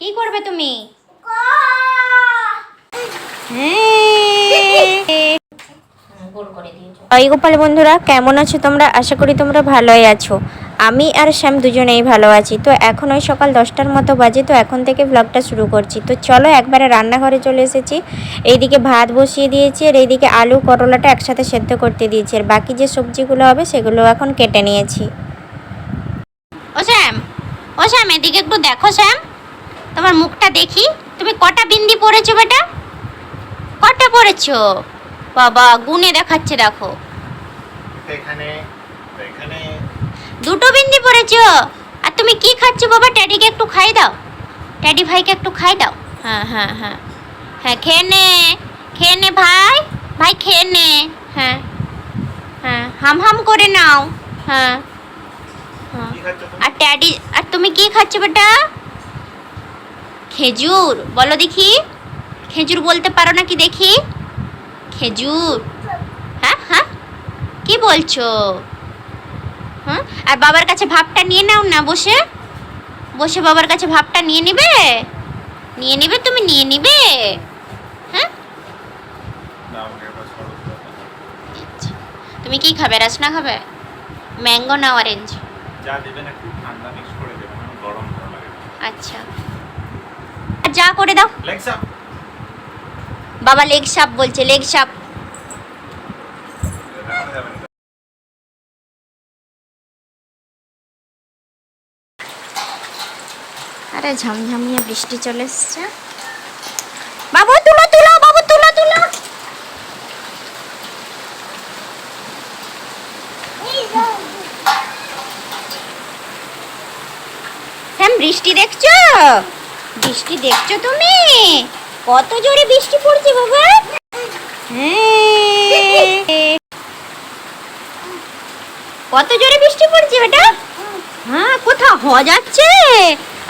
কি করবে তুমি? জয় গোপাল বন্ধুরা কেমন আছো তোমরা? আশা করি তোমরা ভালোই আছো। আমি আর শ্যাম দুজনেই ভালো আছি। তো এখন ওই সকাল দশটার মতো বাজে তো এখন থেকে ব্লগটা শুরু করছি। তো চলো একবারে রান্নাঘরে চলে এসেছি। এইদিকে ভাত বসিয়ে দিয়েছি আর এইদিকে আলু করলাটা একসাথে সেদ্ধ করতে দিয়েছি। আর বাকি যে সবজিগুলো হবে সেগুলো এখন কেটে নিয়েছি। ও শ্যাম ও শ্যাম এদিকে একটু দেখো শ্যাম। তোমার মুখটা দেখি। তুমি কটা বিন্দি পড়েছো বেটা? কটা পড়েছো বাবা গুনে দেখাচ্ছে দেখো। এখানে এখানে। দুটো বিন্দি পরেছো? আর তুমি কি খাচ্ছো বাবা? ট্যাডিকে একটু খাই দাও। ট্যাডি ভাইকে একটু খাই দাও। হ্যাঁ হ্যাঁ হ্যাঁ। হ্যাঁ খেয়ে নে। খেয়ে নে ভাই। ভাই খেয়ে নে। হ্যাঁ হ্যাঁ হাম হাম করে নাও। হ্যাঁ হ্যাঁ? আর ট্যাডি আর তুমি কি খাচ্ছো বেটা? খেজুর বলো দেখি। খেজুর বলতে পারো নাকি দেখি? খেজুর। হ্যাঁ হ্যাঁ। কি বলছো? হ্যাঁ আর বাবার কাছে ভাবটা নিয়ে নাও না বসে। বসে বাবার কাছে ভাবটা নিয়ে নিবে? নিয়ে নিবে তুমি নিয়ে নিবে। হ্যাঁ। তুমি কি খাবে? রাসনা খাবে? ম্যাঙ্গো না অরেঞ্জ যা দেবেন একটু ঠান্ডা মিক্স করে দেবেন গরম ভালো লাগে। আচ্ছা। যা করে দাও। বাবা লেগ সাপ বলছে লেগ সাপ আরে ঝমঝমিয়ে বৃষ্টি চলে এসছে। বাবু তুলো তুলো বাবু তুলো তুলো। স্যাম বৃষ্টি দেখছ? বৃষ্টি দেখছ তুমি? কত জোরে বৃষ্টি পড়ছে বাবা। হ্যাঁ। কত জোরে বৃষ্টি পড়ছে বেটা? হ্যাঁ কোথাও হ যাচ্ছে।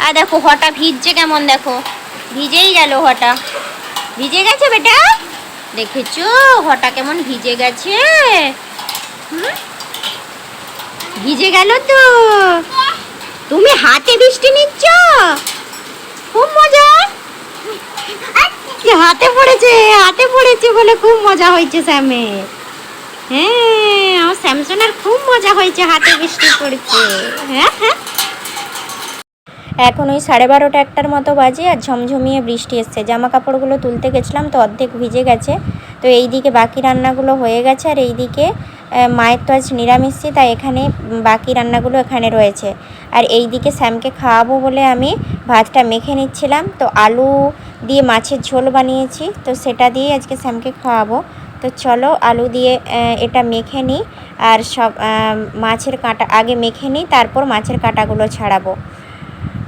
আর দেখো, হটা ভিজছে কেমন দেখো। ভিজেই গেল হটা। ভিজে গেছে বেটা? দেখেছ? হটা কেমন ভিজে গেছে? ভিজে গেল তো। তুমি হাতে বৃষ্টি নিচ্ছ? খুব মজা। হাতে পড়েছে হাতে পড়েছে বলে খুব মজা হয়েছে স্যামের হ্যাঁ আমার স্যামসনের খুব মজা হয়েছে, হাতে বৃষ্টি পড়েছে। হ্যাঁ হ্যাঁ। এখন ওই সাড়ে বারোটা একটার মতো বাজে আর ঝমঝমিয়ে বৃষ্টি এসছে। জামা কাপড়গুলো তুলতে গেছিলাম তো অর্ধেক ভিজে গেছে। তো এই দিকে বাকি রান্নাগুলো হয়ে গেছে আর এই দিকে মায়ের তো আজ নিরামিষি, তাই এখানে বাকি রান্নাগুলো এখানে রয়েছে। আর এই দিকে স্যামকে খাওয়াবো বলে আমি ভাতটা মেখে নিচ্ছিলাম। তো আলু দিয়ে মাছের ঝোল বানিয়েছি, তো সেটা দিয়ে আজকে স্যামকে খাওয়াবো। তো চলো আলু দিয়ে এটা মেখে নিই, আর সব মাছের কাঁটা আগে মেখে নিই, তারপর মাছের কাঁটাগুলো ছাড়াবো।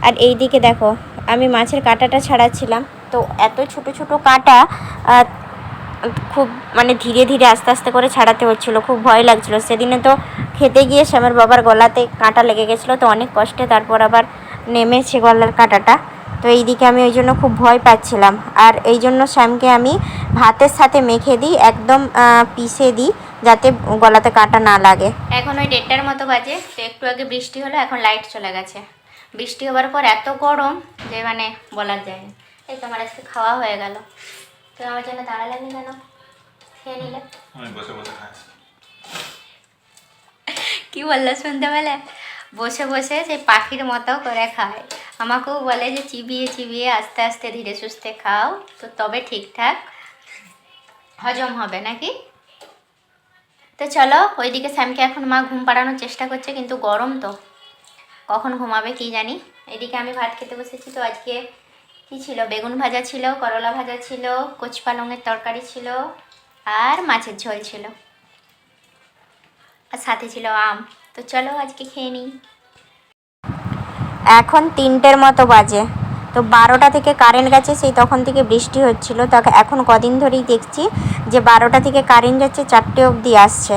আর এই দিকে দেখো, আমি মাছের কাঁটাটা ছাড়াচ্ছিলাম। তো এত ছোট ছোট কাঁটা খুব মানে ধীরে ধীরে আস্তে আস্তে করে ছাড়াতে হচ্ছিল, খুব ভয় লাগছিল। সেদিনে তো খেতে গিয়ে শ্যামের বাবার গলাতে কাঁটা লেগে গেছিল, তো অনেক কষ্টে তারপর আবার নেমেছে গলার কাঁটাটা। তো এই দিকে আমি ওই জন্য খুব ভয় পাচ্ছিলাম। আর এই জন্য শ্যামকে আমি ভাতের সাথে মেখে দিই, একদম পিষে দিই, যাতে গলাতে কাঁটা না লাগে। এখন ওই দেড়টার মতো বাজে, তো একটু আগে বৃষ্টি হলো, এখন লাইট চলে গেছে। বৃষ্টি হওয়ার পর এত গরম যে মানে বলার যায়, এই তো আমার আজকে খাওয়া হয়ে গেল। তো আমার জন্য দাঁড়ালেনি কেন? খেয়ে নিলে। আমি বসে বসে খাচ্ছি। কি বলল পেলে বসে বসে সেই পাখির মতো করে খায়। আমাকেও বলে যে চিবিয়ে চিবিয়ে আস্তে আস্তে ধীরে সুস্থে খাও। তো তবে ঠিকঠাক হজম হবে নাকি? তো চলো ওইদিকে স্যামকে এখন মা ঘুম পাড়ানোর চেষ্টা করছে কিন্তু গরম তো। কখন ঘুমাবে কি জানি? এদিকে আমি ভাত খেতে বসেছি তো আজকে কি ছিল, বেগুন ভাজা ছিল, করলা ভাজা ছিল কচপালংয়ের তরকারি ছিল, আর মাছের ঝোল ছিল। আর সাথে ছিল আম। তো চলো আজকে খেয়ে নিই। এখন তিনটের মতো বাজে। তো বারোটা থেকে কারেন্ট গেছে, সেই তখন থেকে বৃষ্টি হচ্ছিল। তো এখন কদিন ধরেই দেখছি যে বারোটা থেকে কারেন্ট যাচ্ছে, চারটে অবধি আসছে।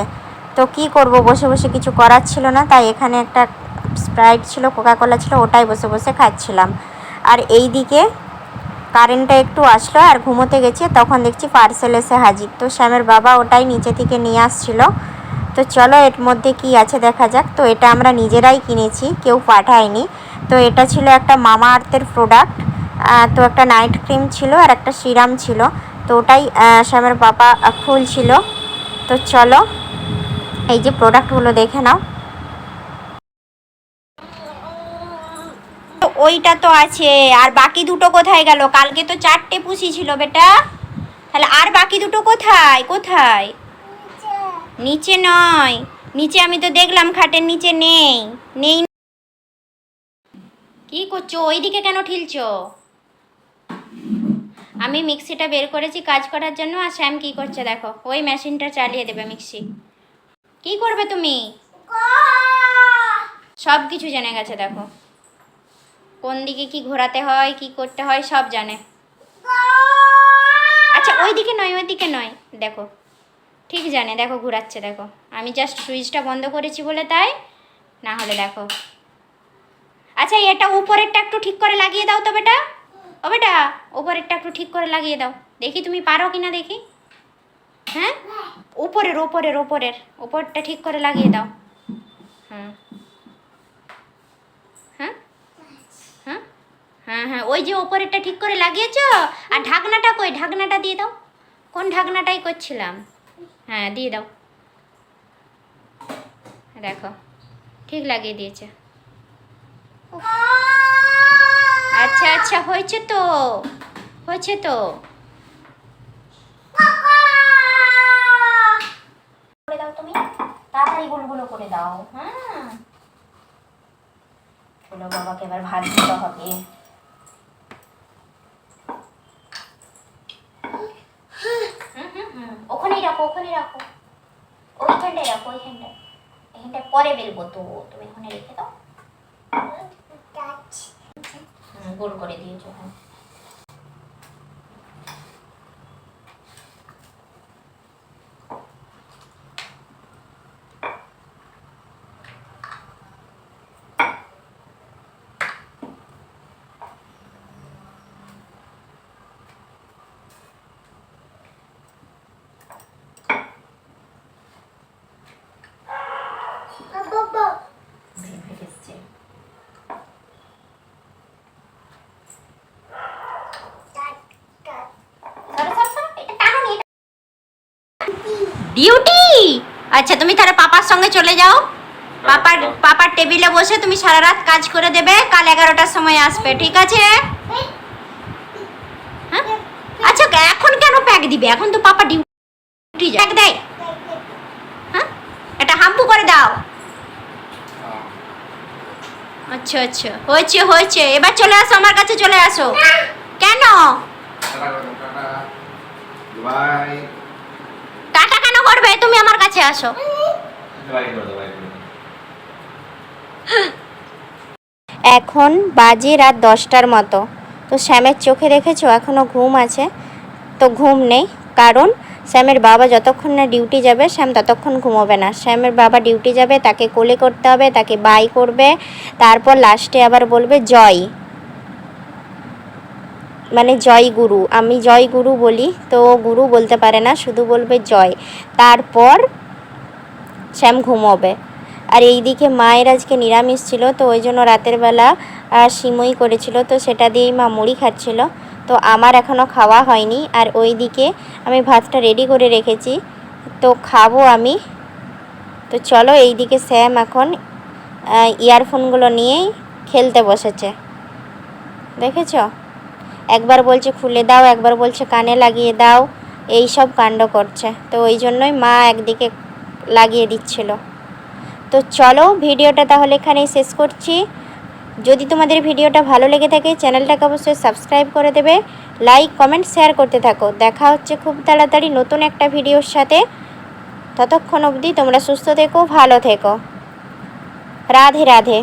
তো কি করব, বসে বসে কিছু করার ছিল না, তাই এখানে একটা স্প্রাইট ছিল, কোকাকোলা ছিল, ওটাই বসে বসে খাচ্ছিলাম। আর এই দিকে কারেন্টটা একটু আসলো আর ঘুমোতে গেছে, তখন দেখছি পার্সেল এসে হাজির। তো শ্যামের বাবা ওটাই নিচে থেকে নিয়ে আসছিল। তো চলো এর মধ্যে কি আছে দেখা যাক। তো এটা আমরা নিজেরাই কিনেছি, কেউ পাঠায়নি। তো এটা ছিল একটা মামা আর্থের প্রোডাক্ট তো একটা নাইট ক্রিম ছিল আর একটা সিরাম ছিল। তো ওটাই শ্যামের বাবা খুলছিল। তো চলো, এই যে প্রোডাক্টগুলো দেখে নাও তো ওইটা তো আছে আর বাকি দুটো কোথায় গেল? কালকে তো চারটে পুষি ছিল বেটা। তাহলে আর বাকি দুটো কোথায়? কোথায়? নিচে নয়। নিচে আমি তো দেখলাম খাটের নিচে নেই। নেই কি করছ? ওইদিকে কেন ঠিলছো? আমি মিক্সিটা বের করেছি কাজ করার জন্য আর শ্যাম কি করছে দেখো। ওই মেশিনটা চালিয়ে দেবে মিক্সি। কি করবে তুমি? সব কিছু জেনে গেছে দেখো। কোন দিকে কি ঘোরাতে হয়, কি করতে হয়, সব জানে। আচ্ছা ওই দিকে নয় ওই দিকে নয়। দেখো, ঠিক জানে, দেখো, ঘোরাচ্ছে, দেখো। আমি জাস্ট সুইচটা বন্ধ করেছি বলে তাই, না হলে দেখো। আচ্ছা এটা উপরেরটা একটু ঠিক করে লাগিয়ে দাও তো বেটা। ও বেটা, উপরেরটা একটু ঠিক করে লাগিয়ে দাও। দেখি তুমি পারো কি না দেখি। হ্যাঁ? উপরের ওপরের ওপরের ওপরটা ঠিক করে লাগিয়ে দাও। হুম হ্যাঁ হ্যাঁ হ্যাঁ হ্যাঁ ওই যে ওপরেরটা ঠিক করে লাগিয়েছ? আর ঢাকনাটা কই? ঢাকনাটা দিয়ে দাও। কোন ঢাকনাটাই করছিলাম? হ্যাঁ দিয়ে দাও। দেখো, ঠিক লাগিয়ে দিয়েছে। আচ্ছা আচ্ছা হয়েছে তো। হয়েছে তো। করে দাও তুমি। তাড়াতাড়ি করে দাও। হ্যাঁ। বাবাকে এবার ভাত দিতে হবে হুম, হুম, হুম। ওখানেই রাখো ওখানে রাখো। ওইখানটায় রাখো ওইখানটায় এখানটায় পরে বেলবো তো তুমি ওখানে রেখে দাও। গোল করে দিয়েছ হ্যাঁ ভেঙে এসছে ডিউটি আচ্ছা তুমি তাহলে পাপার সঙ্গে চলে যাও। পাপার পাপার টেবিলে বসে তুমি সারা রাত কাজ করে দেবে কাল এগারোটার সময় আসবে ঠিক আছে? হ্যাঁ? আচ্ছা এখন কেন প্যাক দিবে? এখন তো পাপা ডিউটি প্যাক দেয়। হ্যাঁ? এটা হাম্পু করে দাও। আচ্ছা আচ্ছা। হয়েছে হয়েছে। এবার চলে আসো আমার কাছে চলে আসো। কেন? টাটা কেন করবে? তুমি আমার কাছে আসো। এখন বাজে রাত দশটার মতো। তো শ্যামের চোখে দেখেছ? এখনও ঘুম আছে। তো ঘুম নেই। কারণ শ্যামের বাবা যতক্ষণ না ডিউটি যাবে শ্যাম ততক্ষণ ঘুমোবে না। শ্যামের বাবা ডিউটি যাবে, তাকে কোলে করতে হবে, তাকে বাই করবে, তারপর লাস্টে আবার বলবে, জয়। মানে জয় গুরু। আমি জয় গুরু বলি, তো গুরু বলতে পারে না, শুধু বলবে, জয়। তারপর শ্যাম ঘুমোবে। আর এই দিকে মায়ের আজকে নিরামিষ ছিল, তো ওই জন্য রাতের বেলা সিমই করেছিল, তো সেটা দিয়েই মা মুড়ি খাচ্ছিল। তো আমার এখনও খাওয়া হয়নি, আর ওই দিকে আমি ভাতটা রেডি করে রেখেছি, তো খাব আমি। তো চলো এই দিকে স্যাম এখন ইয়ারফোনগুলো নিয়েই খেলতে বসেছে। দেখেছ? একবার বলছে খুলে দাও, একবার বলছে কানে লাগিয়ে দাও, এই সব কাণ্ড করছে। তো ওই জন্যই মা একদিকে লাগিয়ে দিচ্ছিল। তো চলো ভিডিওটা তাহলে এখানেই শেষ করছি। যদি তোমাদের ভিডিওটা ভালো লেগে থাকে, চ্যানেলটাকে অবশ্যই সাবস্ক্রাইব করে দেবে। লাইক, কমেন্ট, শেয়ার করতে থাকো। দেখা হচ্ছে খুব তাড়াতাড়ি নতুন একটা ভিডিওর সাথে। ততক্ষণ অবধি তোমরা সুস্থ থেকো, ভালো থেকো। রাধে রাধে।